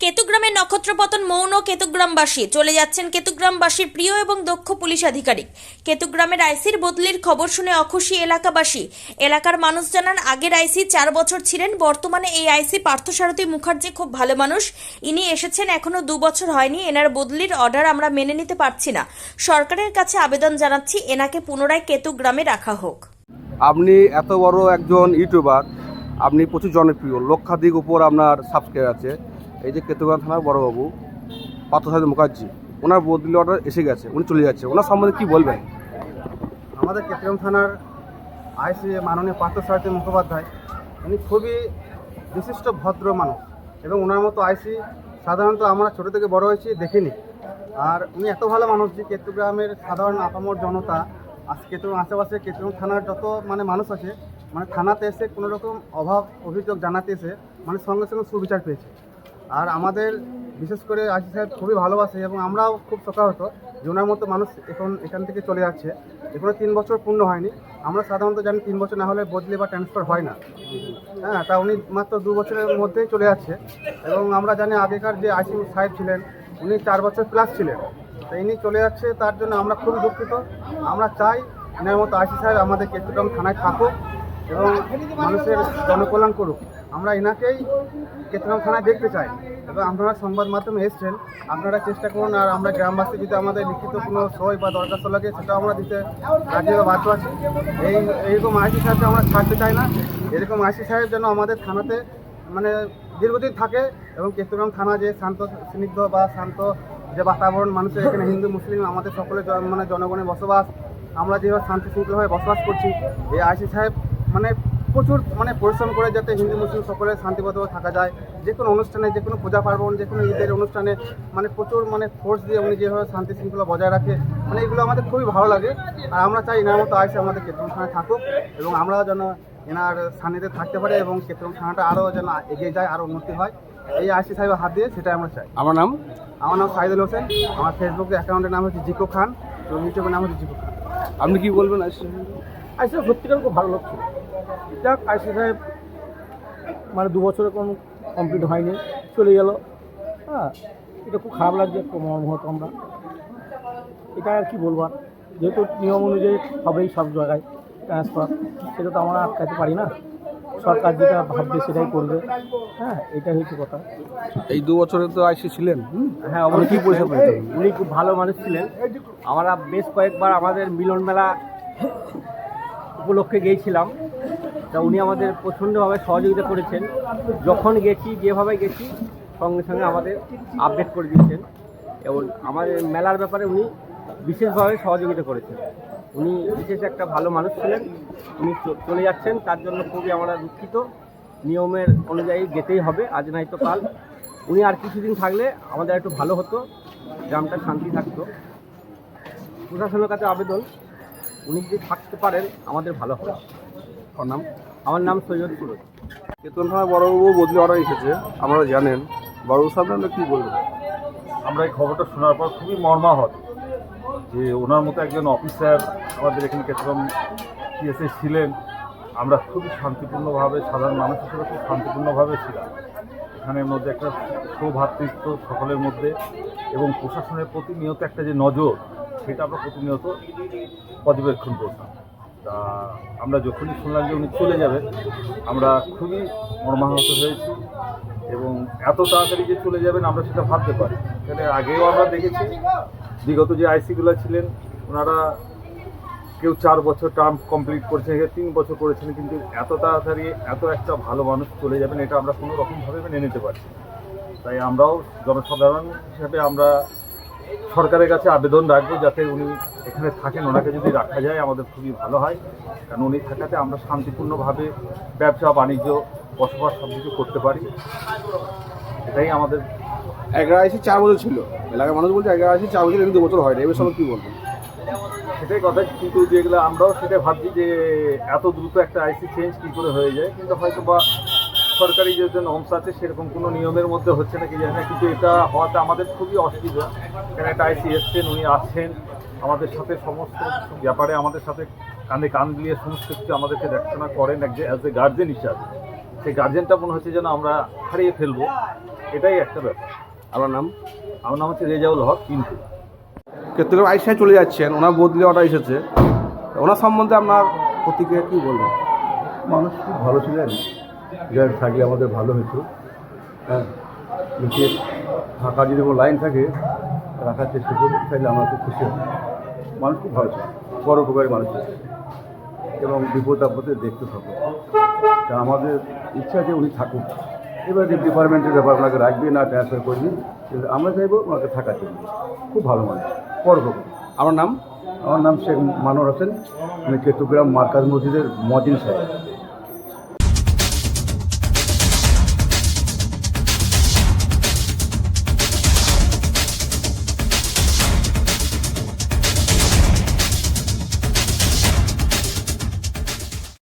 বস্ত্রপতন মৌন কেতুগ্রামবাসী। চলে যাচ্ছেন কেতুগ্রামবাসীর প্রিয় এবং দক্ষ পুলিশ আধিকারিক। কেতুগ্রামের আইসির বদলির খবর শুনে অখুশি এলাকাবাসী। এলাকার মানুষ জানান, আগের আইসি চার বছর ছিলেন, বর্তমানে এই আইসি পার্থসারথী মুখার্জি খুব ভালো মানুষ। ইনি এসেছেন, এখনও দু বছর হয়নি, এনার বদলির অর্ডার আমরা মেনে নিতে পারছি না। সরকারের কাছে আবেদন জানাচ্ছি, এনাকে পুনরায় কেতুগ্রামে রাখা হোক। আপনি এত বড় একজন ইউটিউবার, আপনি প্রচুর জনপ্রিয়, লক্ষাধিক উপর আপনার সাবস্ক্রাইব আছে। এই যে কেতুগ্রাম থানার বড়বাবু পার্থসারথী মুখার্জি, ওনার বদলি অর্ডার এসে গেছে, উনি চলে যাচ্ছে। ওনার সম্বন্ধে কি বলবেন? আমাদের কেতগ্রাম থানার আইসি মাননীয় পার্থসারথী মুখোপাধ্যায়, উনি খুবই বিশিষ্ট, ভদ্র মানুষ এবং ওনার মতো আইসি সাধারণত আমরা ছোটো থেকে বড় হয়েছি, দেখিনি। আর উনি এত ভালো মানুষ যে কেতুগ্রামের সাধারণ আপামর জনতা, আজ কেতুগ্রাম আশেপাশে কেতুগ্রাম থানার যত মানে মানুষ আছে মানে থানাতে এসে কোনো রকম অভাব, অভিযোগ জানাতে এসে মানে সঙ্গে সঙ্গে সুবিচার পেয়েছে। আর আমাদের বিশেষ করে আশি সাহেব খুবই ভালোবাসে এবং আমরাও খুব শোকাহত যে ওনার মতো মানুষ এখন এখান থেকে চলে যাচ্ছে। এখনও তিন বছর পূর্ণ হয়নি। আমরা সাধারণত জানি তিন বছর না হলে বদলি বা ট্রান্সফার হয় না। হ্যাঁ তা উনি মাত্র দু বছরের মধ্যেই চলে যাচ্ছে এবং আমরা জানি আগেকার যে আইসি সাহেব ছিলেন, উনি চার বছর প্লাস ছিলেন। তো ইনি চলে যাচ্ছে, তার জন্য আমরা খুবই দুঃখিত। আমরা চাই এনার মতো আইসি সাহেব আমাদের কেতুগ্রাম থানায় থাকুক এবং মানুষের জনকল্যাণ করুক। আমরা এনাকেই কেতগ্রাম থানায় দেখতে চাই। এবং আপনারা সংবাদ মাধ্যমে এসছেন, আপনারা চেষ্টা করুন আর আমরা গ্রামবাসী যদি আমাদের লিখিত কোনো সই বা দরখাস্ত লাগে, সেটাও আমরা দিতে রাজি বা বাধ্য আছি। এই, এইরকম আইসি সাহেবকে আমরা ছাড়তে চাই না। এরকম আইসি সাহেব যেন আমাদের থানাতে মানে দীর্ঘদিন থাকে এবং কেতগ্রাম থানা যে শান্ত, স্নিগ্ধ বা শান্ত যে বাতাবরণ মানুষের, এখানে হিন্দু, মুসলিম, আমাদের সকলে মানে জনগণের বসবাস, আমরা যেভাবে শান্তি শৃঙ্খলভাবে বসবাস করছি, এই আইসি সাহেব মানে প্রচুর মানে পরিশ্রম করে যাতে হিন্দু মুসলিম সকলে শান্তিবদ্ধভাবে থাকা যায়। যে কোনো অনুষ্ঠানে যে কোনো পূজা পার্বণ যে কোনো ঈদের অনুষ্ঠানে মানে প্রচুর মানে ফোর্স দিয়ে উনি যেভাবে শান্তি শৃঙ্খলা বজায় রাখে মানে এগুলো আমাদের খুবই ভালো লাগে। আর আমরা চাই এনার মতো আইসি আমাদের কেতন থানায় থাকুক এবং আমরাও যেন এনার সান্নিধ্যে থাকতে পারি এবং কেতন থানাটা আরও যেন এগিয়ে যায় আরও উন্নতি হয়। এই আইসি সাহেবের হাত দিয়ে সেটাই আমরা চাই। আমার নাম? আমার নাম সাইদুল হোসেন। আমার ফেসবুকে অ্যাকাউন্টের নাম হচ্ছে জিকো খান এবং ইউটিউবের নাম হচ্ছে জিকো খান। আপনি কি বলবেন আইসি আইসি সত্যিকার খুব ভালো লোক ছিল। যাক আইসি সাহেব মানে দু বছরে কোনো কমপ্লিট হয়নি চলে গেল। হ্যাঁ এটা খুব খারাপ লাগছে মর্মাহত আমরা। এটা আর কি বলব আর? যেহেতু নিয়ম অনুযায়ী হবেই সব জায়গায় ট্রান্সফার সেটা তো আমরা আটকাতে পারি না। সরকার যেটা ভাববে সেটাই করবে। হ্যাঁ এটাই হচ্ছে কথা। এই দু বছরে তো আইসি ছিলেন হ্যাঁ আপনি কি পরিষেবা পেয়েছেন উনি খুব ভালো মানুষ ছিলেন। আমরা বেশ কয়েকবার আমাদের মিলন মেলা উপলক্ষে গিয়েছিলাম। তা উনি আমাদের প্রচণ্ডভাবে সহযোগিতা করেছেন। যখন গেছি, যেভাবে গেছি, সঙ্গে সঙ্গে আমাদের আপডেট করে দিচ্ছেন এবং আমাদের মেলার ব্যাপারে উনি বিশেষভাবে সহযোগিতা করেছেন। উনি বিশেষ একটা ভালো মানুষ ছিলেন। উনি চলে যাচ্ছেন। তার জন্য খুবই আমরা দুঃখিত। নিয়মের অনুযায়ী যেতেই হবে। আজ নয়তো কাল। উনি আর কিছুদিন থাকলে আমাদের একটু ভালো হতো। গ্রামটা শান্তি থাকতো। প্রশাসনের কাছে আবেদন। উনি যদি থাকতে পারেন, আমাদের ভালো হবে নাম? আমার নাম সৈয়দ সুরজ। কেতন থানার বড়বাবু বদলি অর্ডার এসেছে, আপনারা জানেন। বড়বাবু সাহেব আমরা কি বলবেন? আমরা এই খবরটা শোনার পর খুবই মর্মাহত যে ওনার মতো একজন অফিসার আমাদের এখানে কেতরম পিএসএ ছিলেন। আমরা খুবই শান্তিপূর্ণভাবে, সাধারণ মানুষ হিসেবে খুব শান্তিপূর্ণভাবে ছিলাম। এখানের মধ্যে একটা সৌভাতৃত্ব সকলের মধ্যে এবং প্রশাসনের প্রতিনিয়ত একটা যে নজর, সেটা আমরা প্রতিনিয়ত পর্যবেক্ষণ করতাম। তা আমরা যখনই শুনলাম যে উনি চলে যাবে, আমরা খুবই মর্মাহত হয়েছি এবং এত তাড়াতাড়ি যে চলে যাবেন আমরা সেটা ভাবতে পারি। এখানে আগেও আমরা দেখেছি। বিগত যে আইসিগুলো ছিলেন, ওনারা কেউ চার বছর টার্ম কমপ্লিট করেছেন, কেউ তিন বছর করেছেন, কিন্তু এত তাড়াতাড়ি এত একটা ভালো মানুষ চলে যাবেন, এটা আমরা কোনো রকমভাবে মেনে নিতে পারছি তাই আমরাও জনসাধারণ হিসেবে আমরা সরকারের কাছে আবেদন রাখব যাতে উনি এখানে থাকেন। ওনাকে যদি রাখা যায় আমাদের খুবই ভালো হয়। কারণ উনি থাকাতে আমরা শান্তিপূর্ণভাবে ব্যবসা বাণিজ্য বসবাস সব কিছু করতে পারি। এটাই আমাদের এগারো আইসি চার বছর ছিল। এলাকার মানুষ বলছে এগারো আইসি চার বছর দু বছর হয়নি। এবার সবাই কী বলব? সেটাই কথা। কিন্তু যেগুলো আমরাও সেটাই ভাবছি যে এত দ্রুত একটা আইসি চেঞ্জ কী করে হয়ে যায়? কিন্তু হয়তো বা সরকারি যে নমস আছে সেরকম কোনো নিয়মের মধ্যে হচ্ছে না কি জানি না কিন্তু এটা হওয়াতে আমাদের খুবই অসুবিধা। কেন একটা আইসি এসছেন উনি আসছেন আমাদের সাথে সমস্ত ব্যাপারে আমাদের সাথে কানে কান দিয়ে সমস্ত কিছু আমাদেরকে দেখাশোনা করেন এক যে অ্যাজ এ গার্জেন হিসাবে। সেই গার্জেনটা মনে হচ্ছে যেন আমরা হারিয়ে ফেলব। এটাই একটা ব্যাপার। আমার নাম? আমার নাম হচ্ছে রেজাউল হক কিন্তু। কেতুগ্রাম আইসি সাহেব চলে যাচ্ছেন ওনার বদলি অর্ডার এসেছে। ওনার সম্বন্ধে আপনার প্রতিক্রিয়া কী বলবেন? মানুষ খুব ভালো ছিলেন। যার থাকলে আমাদের ভালো হতো। হ্যাঁ নিচে ফাঁকা যদি কোনো লাইন থাকে রাখার চেষ্টা করি তাহলে আমরা খুব খুশি হব। মানুষ খুব ভালো ছিল বড় উপকারী মানুষ এবং বিপদ আপদে দেখতে থাকো তা আমাদের ইচ্ছা যে উনি থাকুক। এবার যে ডিপার্টমেন্টের ব্যাপার ওনাকে রাখবে না ট্রান্সফার করবে কিন্তু আমরা চাইব ওনাকে থাকার জন্য। খুব ভালো মানুষ বড় উপকার আমার নাম? আমার নাম শেখ মানোর হোসেন। আমি কেতুগ্রাম মার্কাজ মসজিদের মদিন সাহেব।